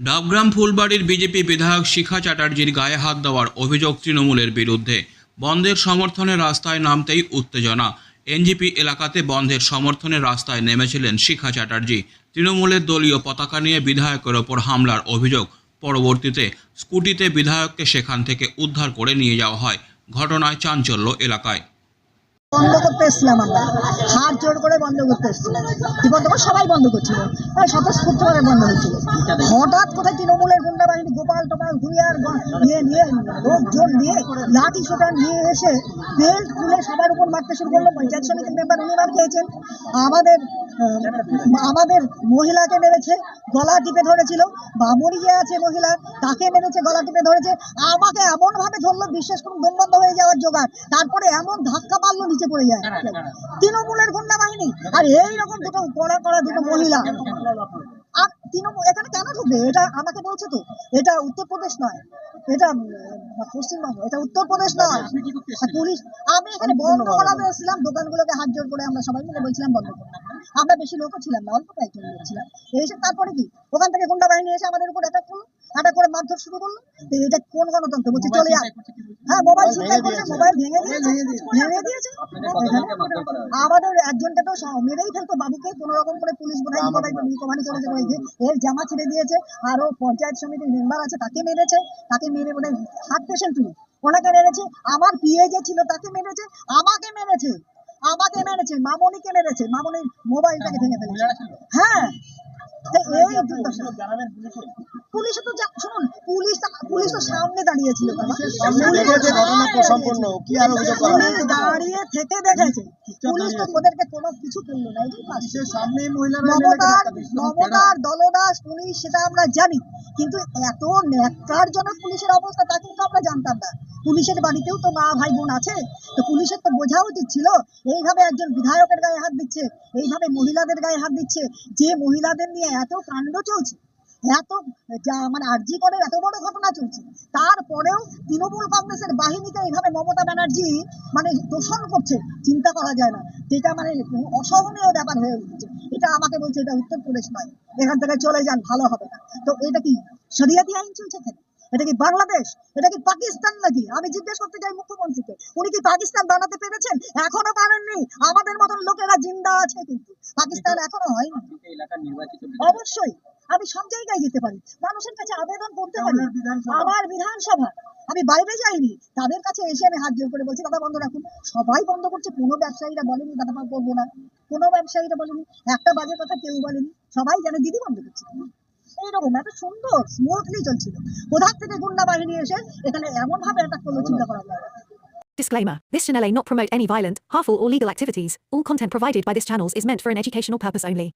Dabgram ফুলবাড়ির BJP বিধায়ক শিখা চ্যাটার্জির গায়ে হাত দেওয়ার অভিযোগ তৃণমূলের বিরুদ্ধে। বন্ধের সমর্থনে রাস্তায় নামতেই উত্তেজনা। এনজিপি এলাকাতে বন্ধের সমর্থনে রাস্তায় নেমেছিলেন শিখা চ্যাটার্জি। তৃণমূলের দলীয় পতাকা নিয়ে বিধায়কের ওপর হামলার অভিযোগ। পরবর্তীতে স্কুটিতে বিধায়ককে সেখান থেকে উদ্ধার করে নিয়ে যাওয়া হয়। ঘটনায় চাঞ্চল্য এলাকায়। বন্ধ করতে এসেছিলাম আমরা। হাত জোর করে বন্ধ করতে এসেছিলাম। বন্ধ করে সবাই বন্ধ করছিল। প্রায় স্বতঃস্ফূর্তভাবে বন্ধ হচ্ছিল হঠাৎ কোথায় তৃণমূলের গুন্ডা বাহিনী, গোপাল টোপাল ঘুরিয়ার নিয়ে নিয়ে নিয়ে লোকজন নিয়ে, লাঠি সোটা নিয়ে এসে বেল্ট খুলে সবার উপর মারতে শুরু করল। পঞ্চায়েত সমিতির মেম্বার উনি মার খেয়েছেন। আমাদের আমাদের মহিলাকে মেরেছে গলা টিপে ধরেছিল। বামুনি যে আছে মহিলা তাকে মেরেছে গলা টিপে ধরেছে। আমাকে এমন ভাবে ধরলো বিশ্বাস করুন দমবন্ধ হয়ে যাওয়ার জোগাড়। তারপরে এমন ধাক্কা মারলো নিচে পড়ে যায়। তৃণমূলের গুন্ডা বাহিনী আর এইরকম দুটো কড়া করা দুটো মহিলা। তৃণমূল এখানে কেন ঢুকবে এটা আমাকে বলছে তো এটা উত্তরপ্রদেশ নয় এটা পশ্চিমবঙ্গ এটা উত্তরপ্রদেশ নয়। পুলিশ আমি এখানে বন্ধ এসেছিলাম দোকানগুলোকে হাত জোর করে আমরা সবাই মিলে বলছিলাম বন্ধ আমরা বেশি লোকও ছিলাম না অল্প কয়েকজন লোক ছিলাম। এসে তারপরে কি? ওখান থেকে গুন্ডা বাহিনী এসে আমাদের উপর অ্যাটাক করল অ্যাটাক করে মারধর শুরু করল। এটা কোন গণতন্ত্র? বলছে চলে আয়। হ্যাঁ মোবাইল ছিনতাই করেছে মোবাইল ভেঙে দিয়েছে ভেঙে দিয়েছে। আমাদের একজনকে তো মেরেই ফেলতো বাবুকে কোন রকম করে পুলিশ রিকভারি করেছে বলেছে। এর জামা ছেড়ে দিয়েছে আর ও পঞ্চায়েত সমিতির মেম্বার আছে তাকে মেরেছে তাকে মেরে বোধহয় হার্ট পেশেন্ট তুলি ওনাকে মেরেছে আমার পিএ যে ছিল তাকে মেরেছে আমাকে মেরেছে আমাকে মেরেছে মামনিকে মেরেছে মামনির মোবাইলটাকে ভেঙে ফেলেছে। হ্যাঁ। এই তো শুনুন পুলিশ পুলিশ তো সামনে দাঁড়িয়েছিল দাঁড়িয়ে থেকে দেখেছে। পুলিশ তো ওদেরকে কোনো কিছু করল না এটাই মমতার মমতার দলদাস পুলিশ সেটা আমরা জানি। কিন্তু এত ন্যাক্কারজনক পুলিশের অবস্থা তা কিন্তু আমরা জানতাম না। পুলিশের বাড়িতেও তো মা ভাই বোন আছে। তো পুলিশের তো বোঝা উচিত ছিল এইভাবে একজন বিধায়কের গায়ে হাত দিচ্ছে এইভাবে মহিলাদের গায়ে হাত দিচ্ছে যে মহিলাদের নিয়ে এত কাণ্ড চলছে। এত মানে আরজি করের এত বড় ঘটনা চলছে। তারপরেও তৃণমূল কংগ্রেসের বাহিনীকে এইভাবে মমতা ব্যানার্জি মানে দোষণ করছে চিন্তা করা যায় না। যেটা মানে অসহনীয় ব্যাপার হয়ে উঠছে। এটা আমাকে বলছে এটা উত্তরপ্রদেশ নয়। এখান থেকে চলে যান ভালো হবে না। তো এটা কি শরিয়াতি আইন চলছে এখানে? এটা কি বাংলাদেশ? এটা কি পাকিস্তান নাকি? আমি জিজ্ঞেস করতে চাই মুখ্যমন্ত্রীকে। উনি কি পাকিস্তান বানাতে পেরেছেন? এখনও পারেননি। আমাদের মতন লোকেরা জিন্দা আছে কিন্তু। পাকিস্তান এখনও হয়নি। অবশ্যই। আমি সব জায়গায় যেতে পারি। মানুষের কাছে আবেদন করতে পারি। আমার বিধানসভা। আমি বাইরে যাইনি। তাদের কাছে এসে আমি হাত জোর করে বলছি দাদা বন্ধ রাখুন। সবাই বন্ধ করছে। কোনো ব্যবসায়ীরা বলেনি দাদা করব না। কোনো ব্যবসায়ীরা বলেনি। একটা বাজে কথা কেউ বলেনি। সবাই জানে দিদি বন্ধ করছে। এইরকম এত সুন্দর স্মুথলি চলছিল। কোথার থেকে গুন্ডা বাহিনী এসে এখানে এমন ভাবে অ্যাটাক করল চিন্তা করা যায়। Disclaimer This channel may not promote any violent, harmful, or legal activities. All content provided by this channel is meant for an educational purpose only.